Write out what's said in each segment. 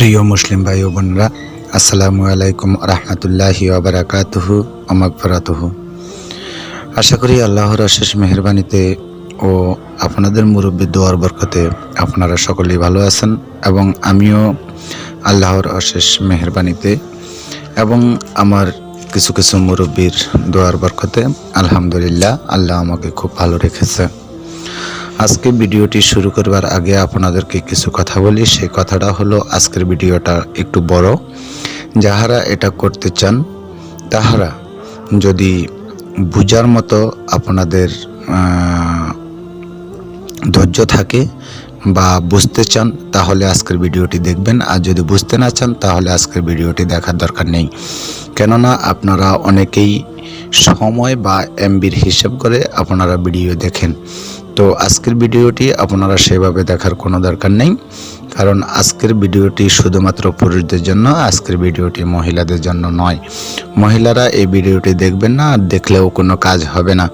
প্রিয় মুসলিম ভাই ও বোনরা, আসসালামু আলাইকুম রহমতুল্লাহি ওবরাকাতুহু অমাকফরাতুহু আশা করি আল্লাহর অশেষ মেহরবানিতে ও আপনাদের মুরব্বী দোয়ার বরকতে আপনারা সকলেই ভালো আছেন এবং আমিও আল্লাহর অশেষ মেহরবানিতে এবং আমার কিছু কিছু মুরব্বীর দোয়ার বরকতে আলহামদুলিল্লাহ, আল্লাহ আমাকে খুব ভালো রেখেছে। আজকে ভিডিওটি শুরু করবার আগে আপনাদেরকে কিছু কথা বলি। সেই কথাটা হলো, আজকের ভিডিওটা একটু বড়। যাহারা এটা করতে চান, তাহারা যদি বুঝার মতো আপনাদের ধৈর্য থাকে বা বুঝতে চান, তাহলে আজকের ভিডিওটি দেখবেন। আর যদি বুঝতে না চান, তাহলে আজকের ভিডিওটি দেখার দরকার নেই। কেননা আপনারা অনেকেই সময় বা এমবির হিসাব করে আপনারা ভিডিও দেখেন। তো আজকের ভিডিওটি আপনারা সেভাবে দেখার কোনো দরকার নেই। কারণ আজকের ভিডিওটি শুধুমাত্র পুরুষদের জন্য, আজকের ভিডিওটি মহিলাদের জন্য নয়। মহিলারা এই ভিডিওটি দেখবেন না, আর দেখলেও কোনো কাজ হবে না।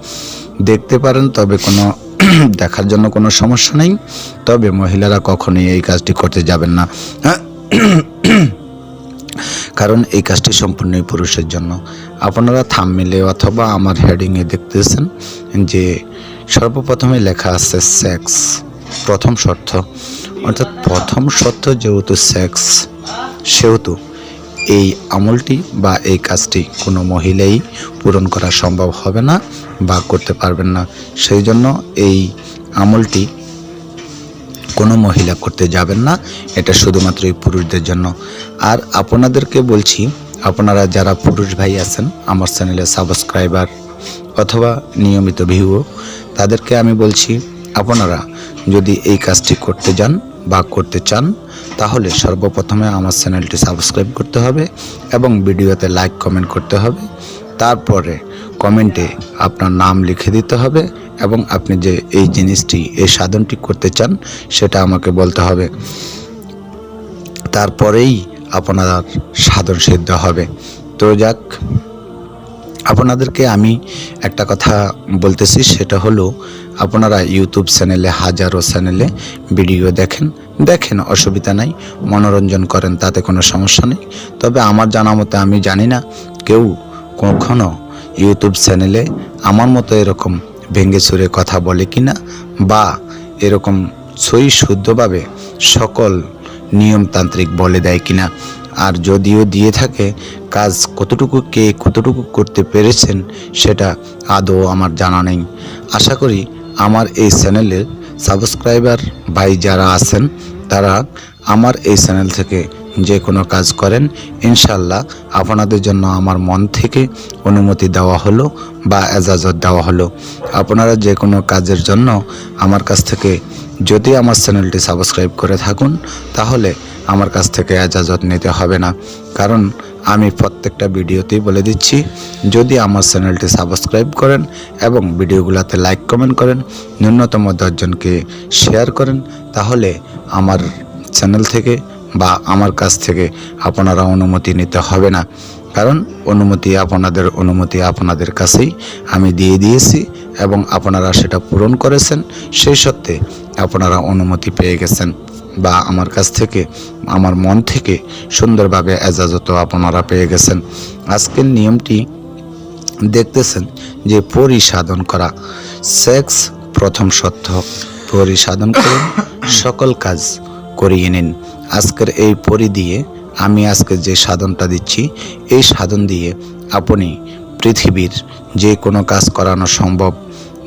দেখতে পারেন, তবে কোনো দেখার জন্য কোনো সমস্যা নেই। তবে মহিলারা কখনোই এই কাজটি করতে যাবেন না। কারণ এই কাজটি সম্পূর্ণই পুরুষের জন্য। আপনারা থাম মিলে অথবা আমার হেডিংয়ে দেখতেছেন যে সর্বপ্রথমে লেখা আছে সেক্স প্রথম শর্ত। অর্থাৎ প্রথম শর্ত যেহেতু সেক্স সেহেতু এই আমলটি বা এই কাজটি কোনো মহিলাই পূরণ করা সম্ভব হবে না বা করতে পারবেন না। সেই জন্য এই আমলটি কোনো মহিলা করতে যাবেন না। এটা শুধুমাত্র এই পুরুষদের জন্য। আর আপনাদেরকে বলছি, আপনারা যারা পুরুষ ভাই আছেন, আমার চ্যানেলে সাবস্ক্রাইবার অথবা নিয়মিত ভিউ তাদেরকে আমি বলছি, আপনারা যদি এই কাজটি করতে যান বা করতে চান, তাহলে সর্বপ্রথমে আমার চ্যানেলটি সাবস্ক্রাইব করতে হবে এবং ভিডিওতে লাইক, কমেন্ট করতে হবে। তারপরে কমেন্টে আপনার নাম লিখে দিতে হবে এবং আপনি যে এই জিনিসটি, এই সাধনটি করতে চান, সেটা আমাকে বলতে হবে। তারপরেই আপনার সাধন সিদ্ধ হবে। তো যাক আপনাদেরকে আমি একটা কথা বলতেছি, সেটা হলো আপনারা ইউটিউব চ্যানেলে, হাজারো চ্যানেলে ভিডিও দেখেন। দেখেন, অসুবিধা নাই, মনোরঞ্জন করেন, তাতে কোনো সমস্যা নেই। তবে আমার জানা মতে আমি জানি না কেউ কখনো ইউটিউব চ্যানেলে আমার মতো এরকম ভেঙ্গে চুরে কথা বলে কি না বা এরকম সই শুদ্ধভাবে সকল নিয়মতান্ত্রিক বলে দেয় কিনা। আর যদিও দিয়ে থাকে, কাজ কতটুকু কে কতটুকু করতে পেরেছেন সেটা আদৌ আমার জানা নেই। আশা করি আমার এই চ্যানেলের সাবস্ক্রাইবার ভাই যারা আছেন, তারা আমার এই চ্যানেল থেকে যে কোনো কাজ করেন ইনশাল্লাহ আপনাদের জন্য আমার মন থেকে অনুমতি দেওয়া হলো বা এজাজত দেওয়া হলো। আপনারা যে কোনো কাজের জন্য আমার কাছ থেকে যদি আমার চ্যানেলটি সাবস্ক্রাইব করে থাকুন, তাহলে আমার কাছ থেকে এজাজত নিতে হবে না। কারণ আমি প্রত্যেকটা ভিডিওতেই বলে দিচ্ছি, যদি আমার চ্যানেলটি সাবস্ক্রাইব করেন এবং ভিডিওগুলোতে লাইক কমেন্ট করেন, ন্যূনতম দশজনকে শেয়ার করেন, তাহলে আমার চ্যানেল থেকে বা আমার কাছ থেকে আপনারা অনুমতি নিতে হবে না। কারণ অনুমতি আপনাদের অনুমতি আপনাদের কাছেই আমি দিয়ে দিয়েছি এবং আপনারা সেটা পূরণ করেছেন, সেই সত্ত্বে আপনারা অনুমতি পেয়ে গেছেন। বা আমার কাছ থেকে আমার মন থেকে সুন্দরভাবে এজাজত আপনারা পেয়ে গেছেন। আজকের নিয়মটি দেখতেছেন যে পরিসাধন করা সেক্স প্রথম সত্য। পরিসাধন করে সকল কাজ করিয়ে নিন। আজকের এই পরি দিয়ে আমি আজকে যে সাধনটা দিচ্ছি এই সাধন দিয়ে আপনি পৃথিবীর যে কোনো কাজ করানো সম্ভব।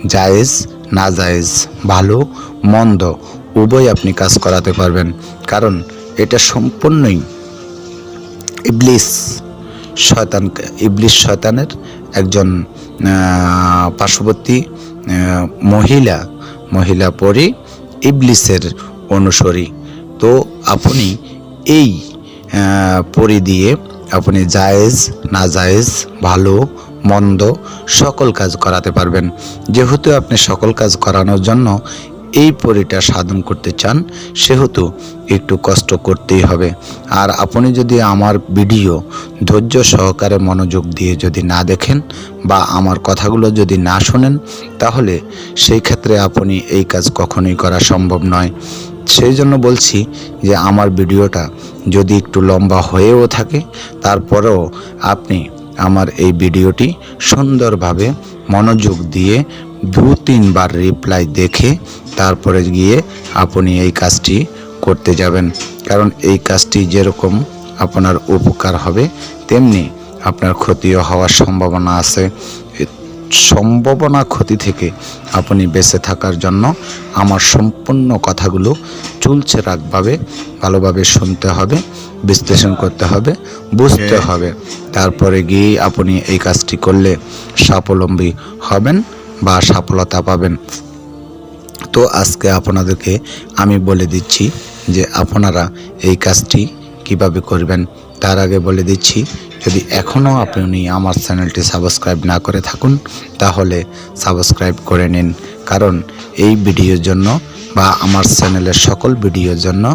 জায়েজ না জায়েজ ভালো মন্দ উভয় আপনি কাজ করাতে পারবেন। কারণ এটা সম্পূর্ণই ইবলিস শয়তান, ইবলিস শয়তানের একজন পার্শ্ববর্তী মহিলা মহিলা পরি ইবলিসের অনুসরী। তো আপনি এই পরি দিয়ে আপনি জায়েজ না জায়েজ ভালো, মন্দ সকল কাজ করাতে পারবেন। যেহেতু আপনি সকল কাজ করানোর জন্য এই পরিটা সাধন করতে চান, সেহেতু একটু কষ্ট করতেই হবে। আর আপনি যদি আমার ভিডিও ধৈর্য সহকারে মনোযোগ দিয়ে যদি না দেখেন বা আমার কথাগুলো যদি না শোনেন, তাহলে সেই ক্ষেত্রে আপনি এই কাজ কখনোই করা সম্ভব নয়। সেই জন্য বলছি যে আমার ভিডিওটা যদি একটু লম্বা হয়েও থাকে, তারপরেও আপনি আমার এই ভিডিওটি সুন্দরভাবে মনোযোগ দিয়ে দু তিনবার রিপ্লাই দেখে তারপরে গিয়ে আপনি এই কাজটি করতে যাবেন। কারণ এই কাজটি যেরকম আপনার উপকার হবে তেমনি আপনার ক্ষতিও হওয়ার সম্ভাবনা আছে। সম্ভাবনা ক্ষতি থেকে আপনি বেঁচে থাকার জন্য আমার সম্পূর্ণ কথাগুলো চুলছে রাখভাবে ভালোভাবে শুনতে হবে বিশ্লেষণ করতে হবে বুঝতে হবে। তারপরে গিয়ে আপনি এই কাজটি করলে স্বাবলম্বী হবেন। বা সফলতা পাবেন। তো আজকে আপনাদেরকে আমি বলে দিচ্ছি যে আপনারা এই কাজটি কীভাবে করবেন, তার আগে বলে দিচ্ছি, যদি এখনও আপনি আমার চ্যানেলটি সাবস্ক্রাইব না করে থাকুন, তাহলে সাবস্ক্রাইব করে নিন। কারণ এই ভিডিওর জন্য বা আমার চ্যানেলের সকল ভিডিওর জন্য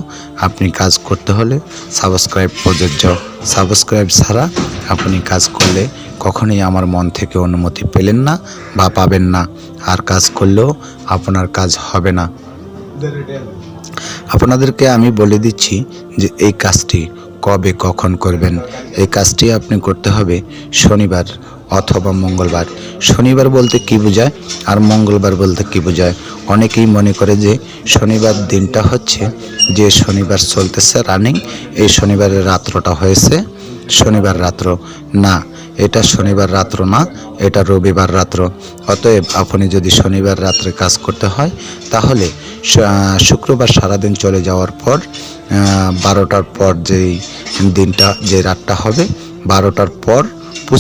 আপনি কাজ করতে হলে সাবস্ক্রাইব প্রযোজ্য। সাবস্ক্রাইব ছাড়া আপনি কাজ করলে কখনোই আমার মন থেকে অনুমতি পেলেন না বা পাবেন না। আর কাজ করলেও আপনার কাজ হবে না। আপনাদেরকে আমি বলে দিচ্ছি যে এই কাজটি কবে কখন করবেন? এই কাজটি আপনি করতে হবে শনিবার। অথবা মঙ্গলবার। শনিবার বলতে কি বোঝায় আর মঙ্গলবার বলতে কি বোঝায়? অনেকেই মনে করে যে শনিবার দিনটা হচ্ছে যে শনিবার চলতেছে রানিং এই শনিবারের রাত্রটা হয়েছে শনিবার রাত্র। না, এটা শনিবার রাত্র না, এটা রবিবার রাত্র। অতএব আপনি যদি শনিবার রাত্রে কাজ করতে হয়, তাহলে শুক্রবার সারাদিন চলে যাওয়ার পর বারোটার পর যেই দিনটা, যে রাতটা হবে, বারোটার পর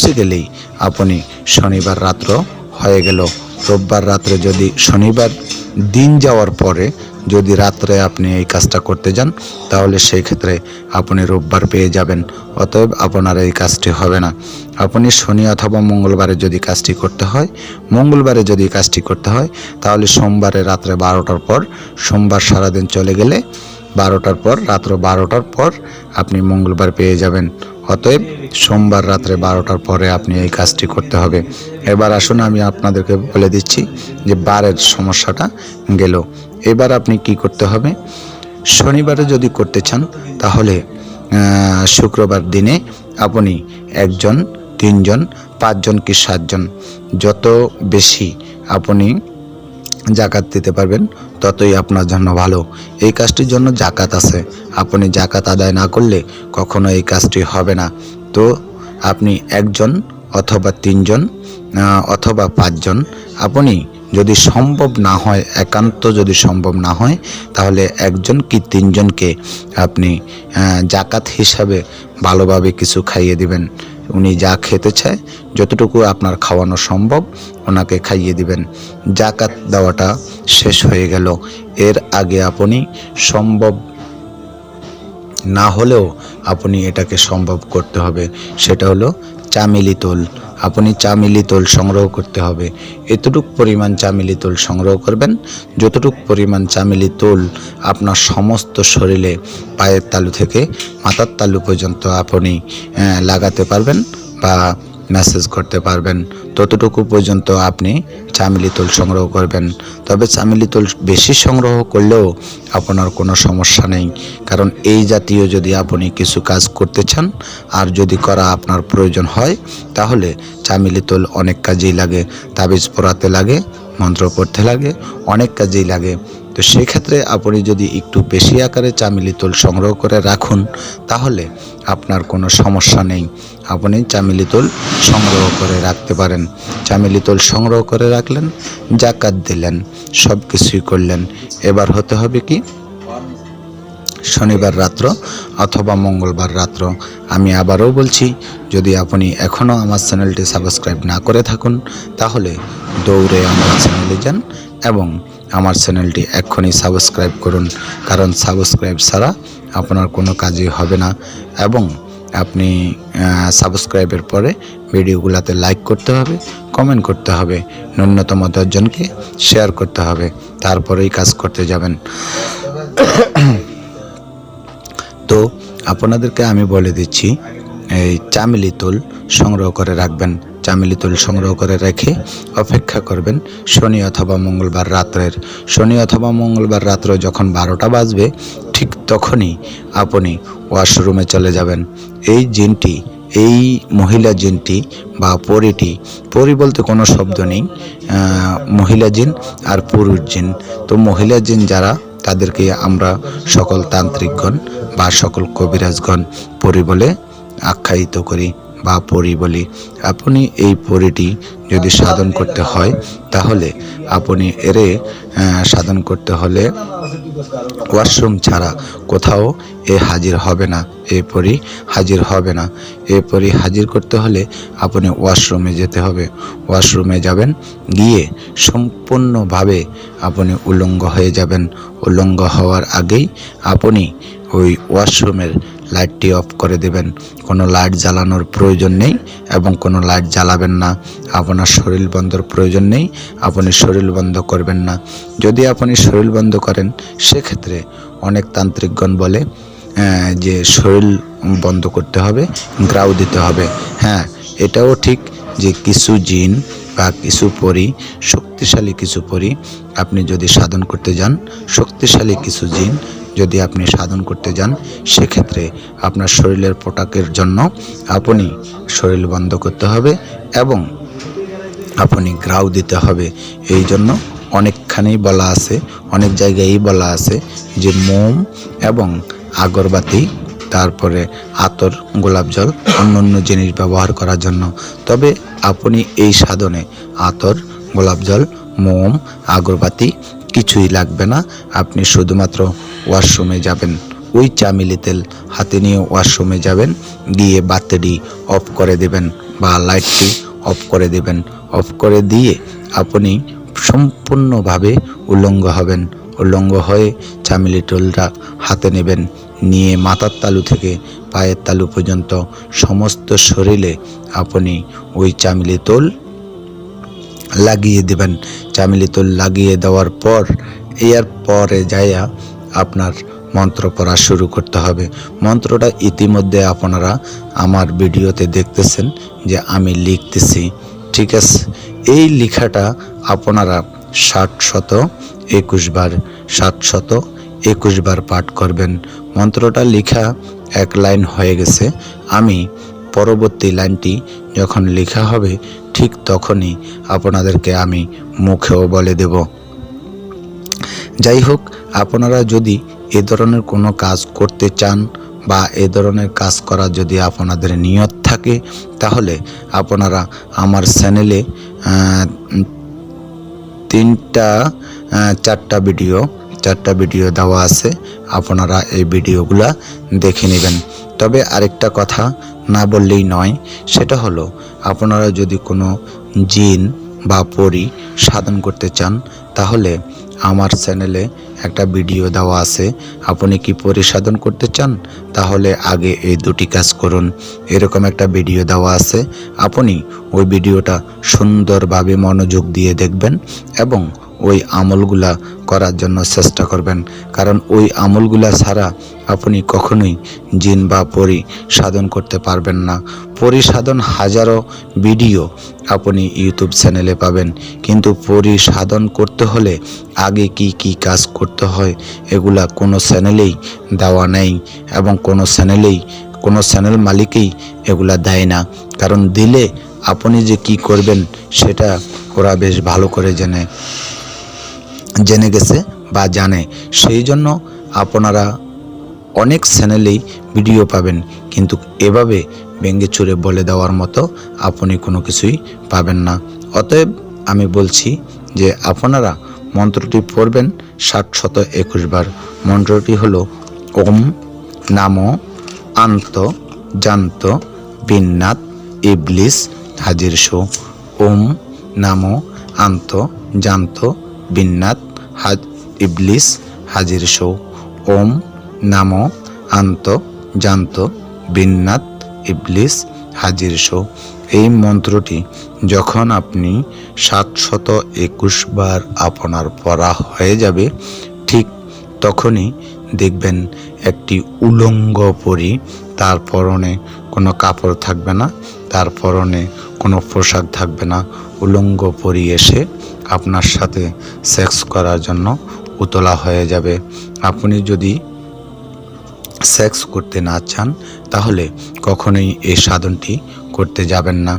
গেলেই আপনি শনিবার রাত্র হয়ে গেল। রোববার রাত্রে যদি শনিবার দিন যাওয়ার পরে যদি রাত্রে আপনি এই কাজটা করতে যান, তাহলে সেই ক্ষেত্রে আপনি রোববার পেয়ে যাবেন। অতএব আপনার এই কাজটি হবে না। আপনি শনি অথবা মঙ্গলবারে যদি কাজটি করতে হয়, মঙ্গলবারে যদি কাজটি করতে হয়, তাহলে সোমবারে রাত্রে বারোটার পর, সোমবার সারাদিন চলে গেলে বারোটার পর, রাত্র বারোটার পর আপনি মঙ্গলবার পেয়ে যাবেন। অতএব সোমবার রাত্রে বারোটার পরে আপনি এই কাজটি করতে হবে। এবার আসুন, আমি আপনাদেরকে বলে দিচ্ছি যে বারের সমস্যাটা গেল। এবার আপনি কি করতে হবে? শনিবারে যদি করতে চান, তাহলে শুক্রবার দিনে আপনি একজন, তিনজন, পাঁচজন কি সাতজন, যত বেশি আপনি জাকাত দিতে পারবেন ততই আপনার জন্য ভালো। এই কাজটির জন্য জাকাত আছে। আপনি জাকাত আদায় না করলে কখনো এই কাজটি হবে না। তো আপনি একজন অথবা তিনজন অথবা পাঁচজন, আপনি যদি সম্ভব না হয়, একান্ত যদি সম্ভব না হয়, তাহলে একজন কি তিনজনকে আপনি জাকাত হিসাবে ভালোভাবে কিছু খাইয়ে দিবেন। উনি যা খেতে চায়, যতটুকু আপনার খাওয়ানো সম্ভব, ওনাকে খাইয়ে দিবেন। জাকাত দেওয়াটা শেষ হয়ে গেল। এর আগে আপনি সম্ভব না হলেও আপনি এটাকে সম্ভব করতে হবে। সেটা হলো চামেলি তোল। আপনি চামেলি তোল সংগ্রহ করতে হবে। এতটুক পরিমাণ চামেলি তোল সংগ্রহ করবেন, যতটুক পরিমাণ চামেলি তোল আপনার সমস্ত শরীরে, পায়ের তালু থেকে মাথার তালু পর্যন্ত আপনি লাগাতে পারবেন বা মেসেজ করতে পারবেন। ততটুকু পর্যন্ত আপনি চামেলি তোল সংগ্রহ করবেন। তবে চামেলি তোল বেশি সংগ্রহ করলেও আপনার কোনো সমস্যা নেই। কারণ এই জাতীয় যদি আপনি কিছু কাজ করতে চান, আর যদি করা আপনার প্রয়োজন হয়, তাহলে চামেলি তোল অনেক কাজেই লাগে। তাবিজ পরাতে লাগে, মন্ত্র পড়তে লাগে, অনেক কাজেই লাগে। তো সেক্ষেত্রে আপনি যদি একটু বেশি আকারে চামেলি তোল সংগ্রহ করে রাখুন, তাহলে আপনার কোনো সমস্যা নেই। আপনি চামেলি তোল সংগ্রহ করে রাখতে পারেন। চামেলি তোল সংগ্রহ করে রাখলেন, জাকাত দিলেন সব কিছুই করলেন। এবার হতে হবে কি? শনিবার রাত্র অথবা মঙ্গলবার রাত্র। আমি আবারও বলছি, যদি আপনি এখনও আমার চ্যানেলটি সাবস্ক্রাইব না করে থাকুন, তাহলে দৌড়ে আমার চ্যানেলে যান এবং আমার চ্যানেলটি এক্ষুনি সাবস্ক্রাইব করুন, কারণ সাবস্ক্রাইব ছাড়া আপনার কোনো কাজই হবে না। এবং আপনি সাবস্ক্রাইবের পরে ভিডিওগুলোতে লাইক করতে হবে, কমেন্ট করতে হবে, ন্যূনতম দশজনকে শেয়ার করতে হবে, তারপরেই কাজ করতে যাবেন। তো আপনাদেরকে আমি বলে দিচ্ছি, এই চামেলি তোল সংগ্রহ করে রাখবেন। চামেলি তুল সংগ্রহ করে রেখে অপেক্ষা করবেন শনি অথবা মঙ্গলবার রাত্রের। শনি অথবা মঙ্গলবার রাত্র যখন বারোটা বাজবে, ঠিক তখনই আপনি ওয়াশরুমে চলে যাবেন। এই জিনটি, এই মহিলা জিনটি বা পরিটি, পরি বলতে কোনো শব্দ নেই মহিলা জিন আর পুরুষ জিন। তো মহিলা জিন যারা, তাদেরকে আমরা সকল তান্ত্রিকগণ বা সকল কবিরাজগণ পরি বলে আখ্যায়িত করি। বা পরি বলি, আপনি এই পরিটি যদি সাধন করতে হয়, তাহলে আপনি এরে সাধন করতে হলে ওয়াশরুম ছাড়া কোথাও এ হাজির হবে না এরপরই হাজির হবে না। এরপরই হাজির করতে হলে আপনি ওয়াশরুমে যেতে হবে। ওয়াশরুমে যাবেন, গিয়ে সম্পূর্ণভাবে আপনি উলঙ্গ হয়ে যাবেন। উলঙ্গ হওয়ার আগেই আপনি ওই ওয়াশরুমের লাইটটি অফ করে দেবেন। কোনো লাইট জ্বালানোর প্রয়োজন নেই এবং কোনো লাইট জ্বালাবেন না। আপনার শরীর বন্ধর প্রয়োজন নেই, আপনি শরীর বন্ধ করবেন না। যদি আপনি শরীর বন্ধ করেন, সেক্ষেত্রে অনেক তান্ত্রিকগণ বলে যে শরীর বন্ধ করতে হবে গ্রাউ দিতে হবে। হ্যাঁ এটাও ঠিক যে কিছু জিন বা কিছু পরি, শক্তিশালী কিছু পরি, আপনি যদি সাধন করতে যান, শক্তিশালী কিছু জিন যদি আপনি সাধন করতে যান, সেক্ষেত্রে আপনার শরীরের পোটাকের জন্য আপনি শরীর বন্ধ করতে হবে এবং আপনি গ্রাউ দিতে হবে। এই জন্য অনেকখানেই বলা আছে, অনেক জায়গায়ই বলা আছে যে মোম এবং আগরবাতি, তারপরে আতর, গোলাপ জল অন্য অন্য জিনিস ব্যবহার করার জন্য। তবে আপনি এই সাধনে আতর, গোলাপ জল, মোম, আগরবাতি কিছুই লাগবে না। আপনি শুধুমাত্র ওয়াশরুমে যাবেন। ওই চামিলি তেল হাতে নিয়ে ওয়াশরুমে যাবেন, গিয়ে বাতিটি অফ করে দেবেন বা লাইটটি অফ করে দেবেন। অফ করে দিয়ে আপনি সম্পূর্ণভাবে উলঙ্গ হবেন। উলঙ্গ হয়ে চামিলি টোলটা হাতে নেবেন, নিয়ে মাথার তালু থেকে পায়ের তালু পর্যন্ত সমস্ত শরীরে আপনি ওই চামিলি তোল লাগিয়ে দেবেন। চামিলি তোল লাগিয়ে দেওয়ার পর এর পরে যাইয়া আপনার মন্ত্র পড়া শুরু করতে হবে। মন্ত্রটা ইতিমধ্যে আপনারা আমার ভিডিওতে দেখতেছেন যে আমি লিখতেছি, ঠিক আছে? এই লেখাটা আপনারা ষাট শত একুশ বার, ষাট শত একুশ বার পাঠ করবেন। মন্ত্রটা লেখা এক লাইন হয়ে গেছে। আমি পরবর্তী লাইনটি যখন লেখা হবে, ঠিক তখনই আপনাদেরকে আমি মুখেও বলে দেব। যাই হোক, আপনারা যদি এ ধরনের কোনো কাজ করতে চান বা এ ধরনের কাজ করা যদি আপনাদের নিয়ত থাকে, তাহলে আপনারা আমার চ্যানেলে তিনটা চারটা ভিডিও চারটা ভিডিও দেওয়া আছে, আপনারা এই ভিডিওগুলা দেখে নেবেন। তবে আরেকটা কথা না বললেই নয়, সেটা হলো আপনারা যদি কোনো জিন বা পরি সাধন করতে চান, তাহলে আমার চ্যানেলে একটা ভিডিও দেওয়া আছে। আপনি কি পরিসাধন করতে চান? তাহলে আগে এই দুটি কাজ করুন। এরকম একটা ভিডিও দেওয়া আছে। আপনি ওই ভিডিওটা সুন্দরভাবে মনোযোগ দিয়ে দেখবেন এবং ওই আমলগুলা করার জন্য চেষ্টা করবেন। কারণ ওই আমলগুলা ছাড়া আপনি কখনোই জিন বা পরি সাধন করতে পারবেন না। পরিসাধন হাজারো ভিডিও আপনি ইউটিউব চ্যানেলে পাবেন। কিন্তু পরিসাধন করতে হলে আগে কি কি কাজ করতে হয় এগুলা কোনো চ্যানেলেই দেওয়া নেই এবং কোনো চ্যানেলেই, কোনো চ্যানেল মালিকই এগুলা দেয় না। কারণ দিলে আপনি যে কি করবেন সেটা ওরা বেশ ভালো করে জেনে। জেনে গেছে বা জানে। সেই জন্য আপনারা অনেক চ্যানেলেই ভিডিও পাবেন। কিন্তু এভাবে ব্যঙ্গে চুরে বলে দেওয়ার মতো আপনি কোনো কিছুই পাবেন না। অতএব আমি বলছি যে আপনারা মন্ত্রটি পড়বেন ষাট শত একুশ বার। মন্ত্রটি হলো ওম নাম আন্ত জান্ত বিন্নাত ইবলিস হাজির শো। ওম নাম আন্ত জান্ত বিন্নাত হাজ ইবলিস হাজির শো। ওম নাম আন্ত জান্ত বিন্নাত ইবলিস হাজির শো। এই মন্ত্রটি যখন আপনি সাতশত একুশ বার আপনার পড়া হয়ে যাবে, ঠিক তখনই দেখবেন একটি উলঙ্গ পরি, তার পরনে কোনো কাপড় থাকবে না। তার পরনে কোনো পোশাক থাকবে না। উলঙ্গ পরি এসে আপনার সাথে সেক্স করার জন্য উতলা হয়ে যাবে। আপনি যদি সেক্স করতে না চান, তাহলে কখনোই এই সাধনটি করতে যাবেন না।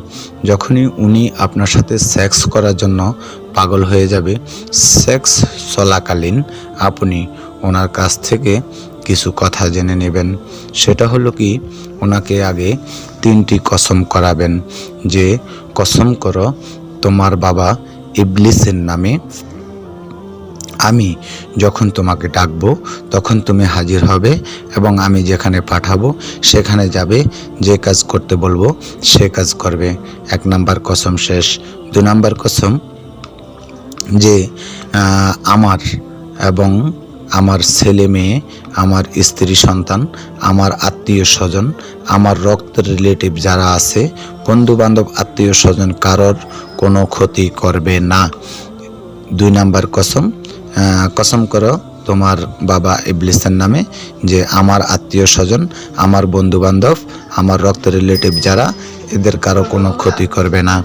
যখনই উনি আপনার সাথে সেক্স করার জন্য পাগল হয়ে যাবে সেক্স চলাকালীন আপনি ওনার কাছ থেকে কিছু কথা জেনে নেবেন। সেটা হলো কি, ওনাকে আগে তিনটি কসম করাবেন। যে, কসম করো, তোমার বাবা ইবলিসের নামে আমি যখন তোমাকে ডাকবো, তখন তুমি হাজির হবে এবং আমি যেখানে পাঠাবো, সেখানে যাবে, যে কাজ করতে বলব, সে কাজ করবে। এক নাম্বার কসম শেষ। দু নাম্বার কসম যে আমার এবং আমার ছেলে মেয়ে, আমার স্ত্রী সন্তান, আমার আত্মীয় স্বজন, আমার রক্তের রিলেটিভ যারা আছে বন্ধু বান্ধব আত্মীয় স্বজন কারোর কোনো ক্ষতি করবে না। দুই নাম্বার কসম কসম করো তোমার বাবা ইবলিসের নামে যে আমার আত্মীয় স্বজন, আমার বন্ধু বান্ধব আমার রক্ত রিলেটিভ যারা এদের কারও কোনো ক্ষতি করবে না।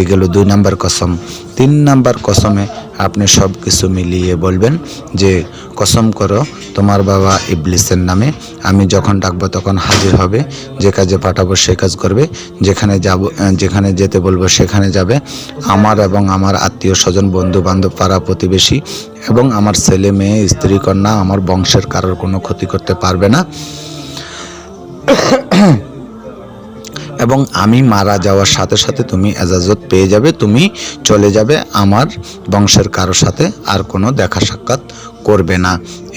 এগুলো দুই নাম্বার কসম। তিন নাম্বার কসমে আপনি সব কিছু মিলিয়ে বলবেন যে, কসম করো, তোমার বাবা ইবলিসের নামে আমি যখন ডাকবো তখন হাজির হবে, যে কাজে পাঠাবো সে কাজ করবে, যেখানে যাব যেখানে যেতে বলব সেখানে যাবে। আমার এবং আমার আত্মীয় স্বজন বন্ধু বান্ধব পাড়া প্রতিবেশী এবং আমার ছেলে মেয়ে, স্ত্রী কন্যা আমার বংশের কারোর কোনো ক্ষতি করতে পারবে না। এবং আমি মারা যাওয়ার সাথে সাথে তুমি এজাজত পেয়ে যাবে, তুমি চলে যাবে আমার বংশের কারোর সাথে আর কোনো দেখা সাক্ষাৎ করবে না।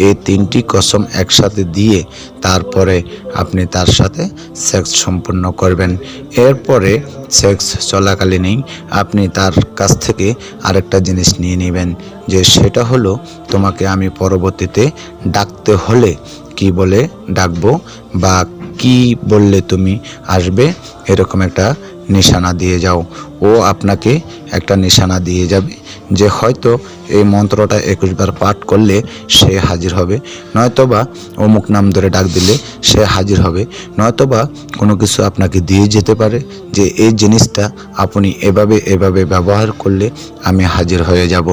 এই তিনটি কসম একসাথে দিয়ে তারপরে আপনি তার সাথে সেক্স সম্পূর্ণ করবেন। এরপরে সেক্স চলাকালীনই আপনি তার কাছ থেকে আরেকটা জিনিস নিয়ে নেবেন, যে সেটা হলো তোমাকে আমি পরবর্তীতে ডাকতে হলে কি বলে ডাকবো বা কি বললে তুমি? আসবে, এরকম একটা নিশানা দিয়ে যাও। ও আপনাকে একটা নিশানা দিয়ে যাবে, যে হয়তো এই মন্ত্রটা একুশবার পাঠ করলে সে হাজির হবে। নয়তোবা অমুক নাম ধরে ডাক দিলে সে হাজির হবে। নয়তোবা কোনো কিছু আপনাকে দিয়ে যেতে পারে, যে এই জিনিসটা আপনি এভাবে এভাবে ব্যবহার করলে আমি হাজির হয়ে যাব।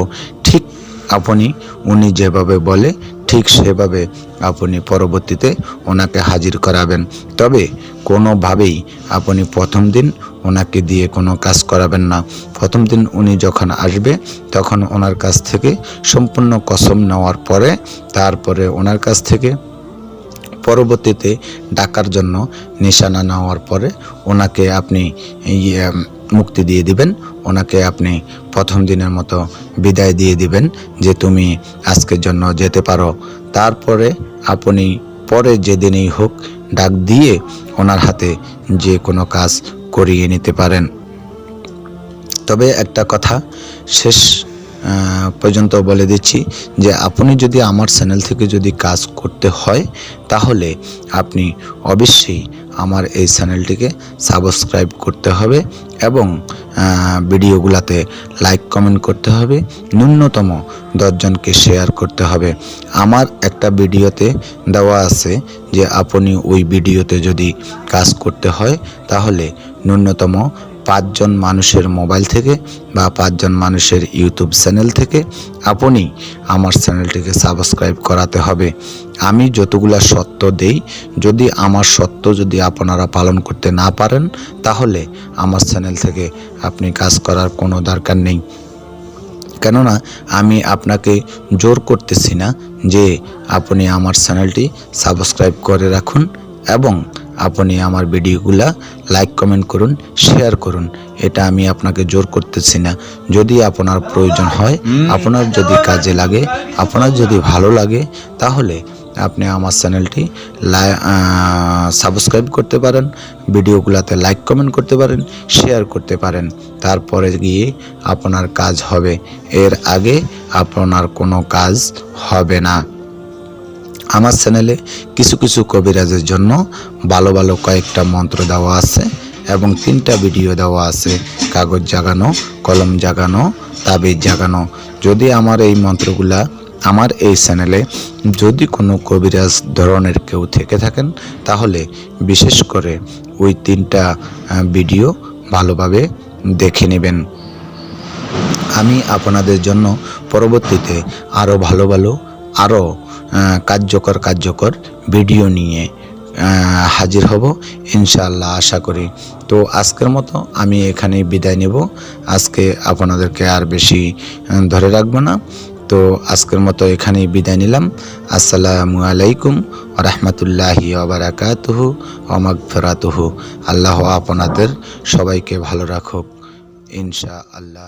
ঠিক আপনি, উনি যেভাবে বলে ঠিক সেভাবে আপনি পরবর্তীতে ওনাকে হাজির করাবেন। তবে কোনোভাবেই আপনি প্রথম দিন ওনাকে দিয়ে কোনো কাজ করাবেন না। প্রথম দিন উনি যখন আসবে তখন ওনার কাছ থেকে সম্পূর্ণ কসম নেওয়ার পরে তারপরে ওনার কাছ থেকে পরবর্তীতে ডাকার জন্য নিশানা নেওয়ার পরে ওনাকে আপনি ইয়ে, মুক্তি দিয়ে দিবেন। ওনাকে আপনি প্রথম দিনের মতো বিদায় দিয়ে দিবেন যে তুমি আজকের জন্য যেতে পারো। তারপরে আপনি পরে যেদিনই হোক ডাক দিয়ে ওনার হাতে যে কোনো কাজ করিয়ে নিতে পারেন। তবে একটা কথা শেষ পর্যন্ত বলে দিচ্ছি যে আপনি যদি আমার চ্যানেল থেকে যদি কাজ করতে হয়, তাহলে আপনি অবশ্যই আমার এই চ্যানেলটিকে সাবস্ক্রাইব করতে হবে এবং ভিডিওগুলোতে লাইক, কমেন্ট করতে হবে। ন্যূনতম দশজনকে শেয়ার করতে হবে। আমার একটা ভিডিওতে দেওয়া আছে যে, আপনি ওই ভিডিওতে যদি কাজ করতে হয়, তাহলে ন্যূনতম পাঁচজন মানুষের মোবাইল থেকে বা পাঁচজন মানুষের ইউটিউব চ্যানেল থেকে আপনি আমার চ্যানেলটিকে সাবস্ক্রাইব করাতে হবে। আমি যতগুলা সত্য দেই, যদি আমার সত্য যদি আপনারা পালন করতে না পারেন, তাহলে আমার চ্যানেল থেকে আপনি কাজ করার কোনো দরকার নেই। কেননা, আমি আপনাকে জোর করতেছি না যে আপনি আমার চ্যানেলটি সাবস্ক্রাইব করে রাখুন এবং আপনি আমার ভিডিওগুলা লাইক কমেন্ট করুন শেয়ার করুন। এটা আমি আপনাকে জোর করতেছি না। যদি আপনার প্রয়োজন হয় আপনার যদি কাজে লাগে আপনার যদি ভালো লাগে তাহলে আপনি আমার চ্যানেলটি সাবস্ক্রাইব করতে পারেন ভিডিওগুলোতে লাইক কমেন্ট করতে পারেন শেয়ার করতে পারেন। তারপরে গিয়ে আপনার কাজ হবে। এর আগে আপনার কোনো কাজ হবে না। আমার চ্যানেলে কিছু কিছু কবিরাজের জন্য ভালো ভালো কয়েকটা মন্ত্র দেওয়া আছে এবং তিনটা ভিডিও দেওয়া আছে, কাগজ জাগানো, কলম জাগানো, তাবিজ জাগানো। যদি আমার এই মন্ত্রগুলা আমার এই চ্যানেলে যদি কোনো কবিরাজ ধরনের কেউ থেকে থাকেন, তাহলে বিশেষ করে ওই তিনটা ভিডিও ভালোভাবে দেখে নেবেন। আমি আপনাদের জন্য পরবর্তীতে আরও ভালো ভালো আরও কার্যকর কার্যকর ভিডিও নিয়ে হাজির হব, ইনশাআল্লাহ আশা করি। তো আজকের মতো আমি এখানে বিদায় নেব। আজকে আপনাদেরকে আর বেশি ধরে রাখব না। তো আজকের মতো এখানেই বিদায় নিলাম। আসসালামু আলাইকুম রহমতুল্লাহি ওবরাকাতুহু ওমাগফিরাতুহু। আল্লাহ আপনাদের সবাইকে ভালো রাখুক। ইনশা আল্লাহ